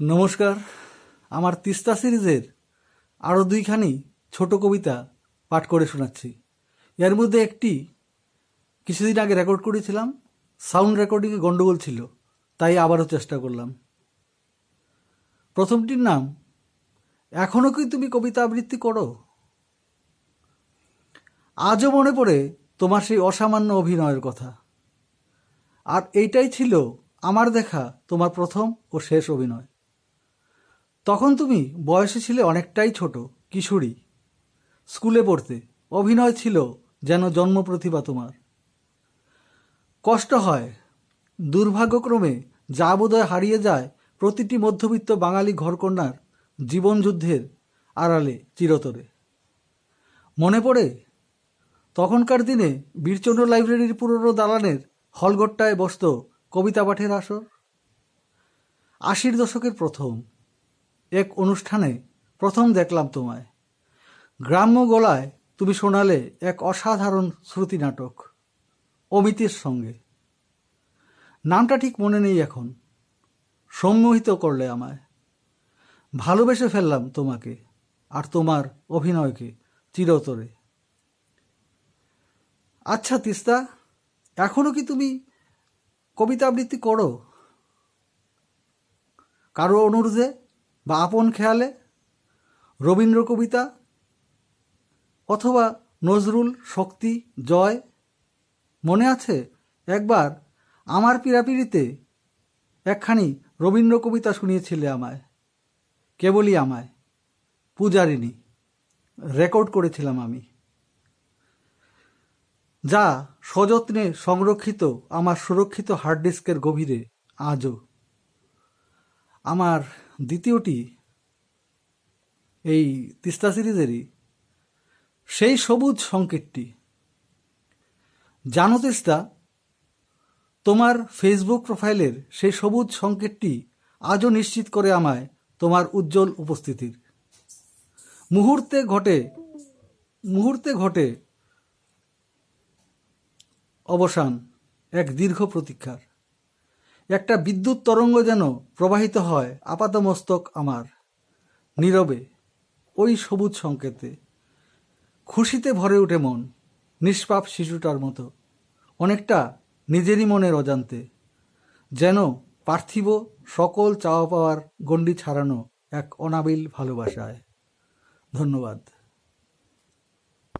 নমস্কার, আমার তিস্তা সিরিজের আরও দুইখানি ছোট কবিতা পাঠ করে শোনাচ্ছি। এর মধ্যে একটি কিছুদিন আগে রেকর্ড করেছিলাম, সাউন্ড রেকর্ডিংয়ে গন্ডগোল ছিল, তাই আবারও চেষ্টা করলাম। প্রথমটির নাম এখনও কি তুমি কবিতা আবৃত্তি করো? আজও মনে পড়ে তোমার সেই অসামান্য অভিনয়ের কথা। আর এইটাই ছিল আমার দেখা, তোমার প্রথম ও শেষ অভিনয়। তখন তুমি বয়সে ছিলে অনেকটাই ছোট, কিশোরী। স্কুলে পড়তে অভিনয় ছিল যেন জন্ম প্রতিভা তোমার। কষ্ট হয়। দুর্ভাগ্যক্রমে যা বোধহয় হারিয়ে যায় প্রতিটি মধ্যবিত্ত বাঙালি ঘরকন্যার জীবনযুদ্ধের আড়ালে চিরতরে। মনে পড়ে, তখনকার দিনে বীরচন্দ্র লাইব্রেরির পুরনো দালানের হলঘরটায় বসত কবিতা পাঠের আসর। আশির দশকের প্রথম। এক অনুষ্ঠানে প্রথম দেখলাম তোমায়। গ্রাম্য গলায় তুমি শোনালে এক অসাধারণ শ্রুতি নাটক, অমিতের সঙ্গে। নামটা ঠিক মনে নেই এখন, সম্মোহিত করলে আমায়। ভালোবেসে ফেললাম তোমাকে আর তোমার অভিনয়কে চিরতরে। আচ্ছা তিস্তা, এখনও কি তুমি কবিতা আবৃত্তি করো? কারও অনুরোধে? বা আপন খেয়ালে? রবীন্দ্র কবিতা অথবা নজরুল শক্তি, জয়? মনে আছে? একবার আমার পীড়াপিড়িতে একখানি রবীন্দ্র কবিতা শুনিয়েছিলে আমায়। কেবলই আমায়। পূজারিনী রেকর্ড করেছিলাম আমি। যা সযত্নে সংরক্ষিত, আমার সুরক্ষিত হার্ড ডিস্কের গভীরে, আজও। আমার দ্বিতীয়টি এই তিস্তা সিরিজেরই, সেই সবুজ সংকেতটি। জানো তিস্তা, তোমার ফেসবুক প্রোফাইলের সেই সবুজ সংকেতটি আজও নিশ্চিত করে আমায় তোমার উজ্জ্বল উপস্থিতির। মুহূর্তে ঘটে মুহূর্তে ঘটে অবসান, এক দীর্ঘ প্রতীক্ষার। একটা বিদ্যুৎ তরঙ্গ যেন প্রবাহিত হয় আপাতমস্তক আমার। নীরবে, ওই সবুজ সংকেতে, খুশিতে ভরে ওঠে মন, নিষ্পাপ শিশুটার মতো, অনেকটা নিজেরই মনের অজান্তে, যেন পার্থিব সকল চাওয়া পাওয়ার গণ্ডি ছাড়ানো এক অনাবিল ভালোবাসায়। ধন্যবাদ।